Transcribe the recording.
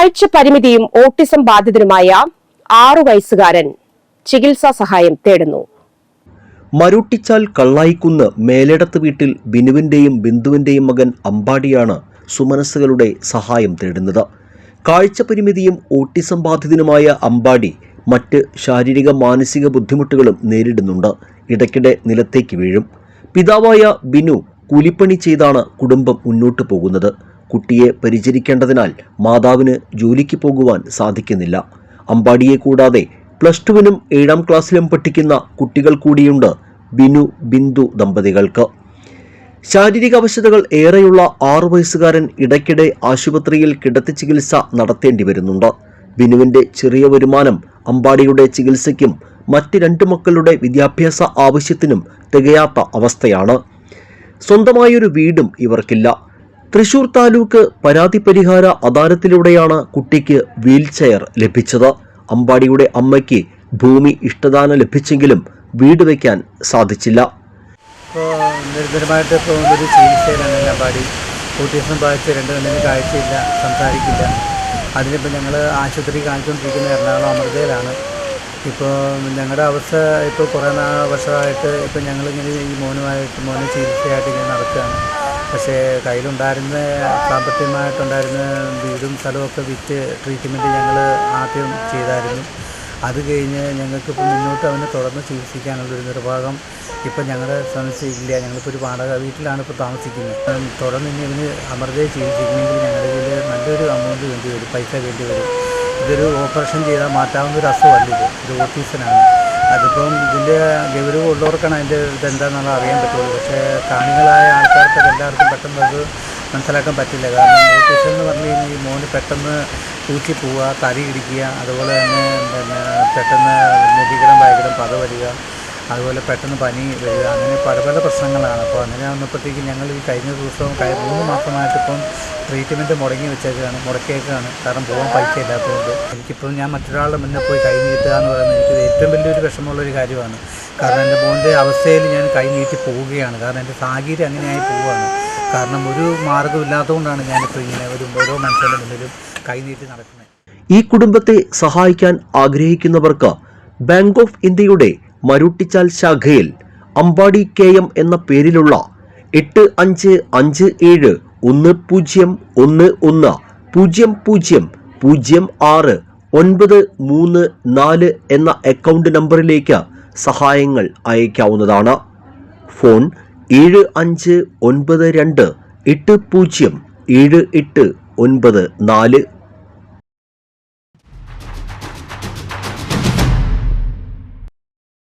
കാഴ്ച പരിമിതിയും ഓട്ടിസം ബാധിതരുമായ ആറു വയസ്സുകാരൻ ചികിത്സാ സഹായം തേടുന്നു. മരുട്ടിച്ചാൽ കള്ളായിക്കുന്ന് മേലേടത്ത് വീട്ടിൽ ബിനുവിന്റെയും ബിന്ദുവിന്റെയും മകൻ അമ്പാടിയാണ് സുമനസ്സുകളുടെ സഹായം തേടുന്നത്. കാഴ്ച പരിമിതിയും ഓട്ടിസം ബാധിതനുമായ അമ്പാടി മറ്റ് ശാരീരിക മാനസിക ബുദ്ധിമുട്ടുകളും നേരിടുന്നുണ്ട്. ഇടയ്ക്കിടെ നിലത്തേക്ക് വീഴും. പിതാവായ ബിനു കൂലിപ്പണി ചെയ്താണ് കുടുംബം മുന്നോട്ട് പോകുന്നത്. കുട്ടിയെ പരിചരിക്കേണ്ടതിനാൽ മാതാവിന് ജോലിക്ക് പോകുവാൻ സാധിക്കുന്നില്ല. അമ്പാടിയെ കൂടാതെ പ്ലസ് ടുവിനും ഏഴാം ക്ലാസ്സിലും പഠിക്കുന്ന കുട്ടികൾ കൂടിയുണ്ട് ബിനു ബിന്ദു ദമ്പതികൾക്ക്. ശാരീരിക അവശതകൾ ഏറെയുള്ള ആറു വയസ്സുകാരൻ ഇടയ്ക്കിടെ ആശുപത്രിയിൽ കിടത്തി ചികിത്സ നടത്തേണ്ടി വരുന്നുണ്ട്. ബിനുവിന്റെ ചെറിയ വരുമാനം അമ്പാടിയുടെ ചികിത്സയ്ക്കും മറ്റ് രണ്ട് മക്കളുടെ വിദ്യാഭ്യാസ ആവശ്യത്തിനും തികയാത്ത അവസ്ഥയാണ്. സ്വന്തമായൊരു വീടും ഇവർക്കില്ല. തൃശൂർ താലൂക്ക് പരാതി പരിഹാര അദാലത്തിലൂടെയാണ് കുട്ടിക്ക് വീൽചെയർ ലഭിച്ചത്. അമ്പാടിയുടെ അമ്മയ്ക്ക് ഭൂമി ഇഷ്ടദാനം ലഭിച്ചെങ്കിലും വീട് വയ്ക്കാൻ സാധിച്ചില്ല. ഇപ്പോൾ ഇപ്പോൾ ഒരു ബാധിച്ച് രണ്ട് കണ്ണിന് കാഴ്ചയില്ല സംസാരിക്കില്ല. അതിനിപ്പോൾ ഞങ്ങൾ ആശുപത്രി കാണിച്ചുകൊണ്ടിരിക്കുന്ന എറണാകുളം അമൃതയിലാണ്. ഇപ്പോൾ ഞങ്ങളുടെ അവസ്ഥ ഇപ്പോൾ കുറേ വർഷമായിട്ട് ഇപ്പോൾ ഞങ്ങളിങ്ങനെ ഈ മോനുമായിട്ട് മോനെ ചികിത്സയായിട്ട് ഇങ്ങനെ നടക്കുകയാണ് പക്ഷേ കയ്യിലുണ്ടായിരുന്ന സാമ്പത്തികമായിട്ടുണ്ടായിരുന്ന വീടും സ്ഥലമൊക്കെ വിറ്റ് ട്രീറ്റ്മെന്റ് ഞങ്ങൾ ആദ്യം ചെയ്തായിരുന്നു. അത് കഴിഞ്ഞ് ഞങ്ങൾക്കിപ്പോൾ മുന്നോട്ട് അവനെ തുടർന്ന് ചികിത്സിക്കാനുള്ളൊരു നിർവാഹം ഇപ്പം ഞങ്ങളുടെ ഇല്ല. ഞങ്ങളിപ്പോൾ ഒരു വാടക വീട്ടിലാണ് ഇപ്പോൾ താമസിക്കുന്നത്. തുടർന്ന് ഇനി ഇവന് അമൃതയെ ചികിത്സിക്കണമെങ്കിൽ ഞങ്ങളുടെ കയ്യിൽ നല്ലൊരു എമൗണ്ട് വേണ്ടി വരും പൈസ വേണ്ടി വരും. ഇതൊരു ഓപ്പറേഷൻ ചെയ്താൽ മാറ്റാവുന്ന ഒരു അസുഖമല്ല ഇത്. ഇത് ഓട്ടീസനാണ് അതിപ്പം ഇതിന്റെ ഗൗരവം ഉള്ളവർക്കാണ് അതിന്റെ ഇതെന്താണെന്നുള്ള അറിയാൻ പറ്റുള്ളൂ. പക്ഷേ കാണികളായ ആൾക്കാർക്ക് എല്ലാവർക്കും പെട്ടെന്ന് അത് മനസ്സിലാക്കാൻ പറ്റില്ല. കാരണം ന്യൂട്രീഷൻ എന്ന് പറഞ്ഞു കഴിഞ്ഞാൽ ഈ മോന് പെട്ടെന്ന് തൂച്ചി പോവുക തരി ഇടിക്കുക അതുപോലെ തന്നെ പിന്നെ പെട്ടെന്ന് മുടികിടം ഭയങ്കരം പത വരിക അതുപോലെ പെട്ടെന്ന് പനി വരിക അങ്ങനെ പല പല പ്രശ്നങ്ങളാണ്. അപ്പോൾ അങ്ങനെ വന്നപ്പോഴത്തേക്ക് ഞങ്ങൾ ഈ കഴിഞ്ഞ ദിവസവും കഴി മൂന്ന് മാസമായിട്ട് ഇപ്പം ട്രീറ്റ്മെന്റ് മുടങ്ങി വെച്ചേക്കാണ് മുടക്കിയേക്കാണ്. കാരണം പോകാൻ പൈസ ഇല്ലാത്തതുകൊണ്ട്. എനിക്കിപ്പോൾ ഞാൻ മറ്റൊരാളുടെ മുന്നേ പോയി കൈ നീട്ടുക എന്ന് പറയുന്നത് എനിക്ക് ഏറ്റവും വലിയൊരു വിഷമമുള്ളൊരു കാര്യമാണ്. കാരണം എന്റെ മോന്റെ അവസ്ഥയിൽ ഞാൻ കൈ നീട്ടി പോവുകയാണ്. കാരണം എന്റെ സാഹചര്യം അങ്ങനെയായി പോവുകയാണ്. കാരണം ഒരു മാർഗമില്ലാത്തതുകൊണ്ടാണ് ഞാനിപ്പോൾ ഇങ്ങനെ ഒരു ഓരോ മനുഷ്യന്റെ മുന്നിലും കൈ നീട്ടി നടക്കുന്നത്. ഈ കുടുംബത്തെ സഹായിക്കാൻ ആഗ്രഹിക്കുന്നവർക്ക് ബാങ്ക് ഓഫ് ഇന്ത്യയുടെ മരുട്ടിച്ചാൽ ശാഖയിൽ അമ്പാടി കെ എം എന്ന പേരിലുള്ള എട്ട് അഞ്ച് അഞ്ച് ഏഴ് ഒന്ന് പൂജ്യം ഒന്ന് ഒന്ന് പൂജ്യം പൂജ്യം പൂജ്യം ആറ് ഒൻപത് മൂന്ന് നാല് എന്ന അക്കൗണ്ട് നമ്പറിലേക്ക് സഹായങ്ങൾ അയക്കാവുന്നതാണ് ഫോൺ ഏഴ് അഞ്ച് ഒൻപത് രണ്ട് എട്ട് പൂജ്യം ഏഴ് എട്ട് ഒൻപത് നാല്.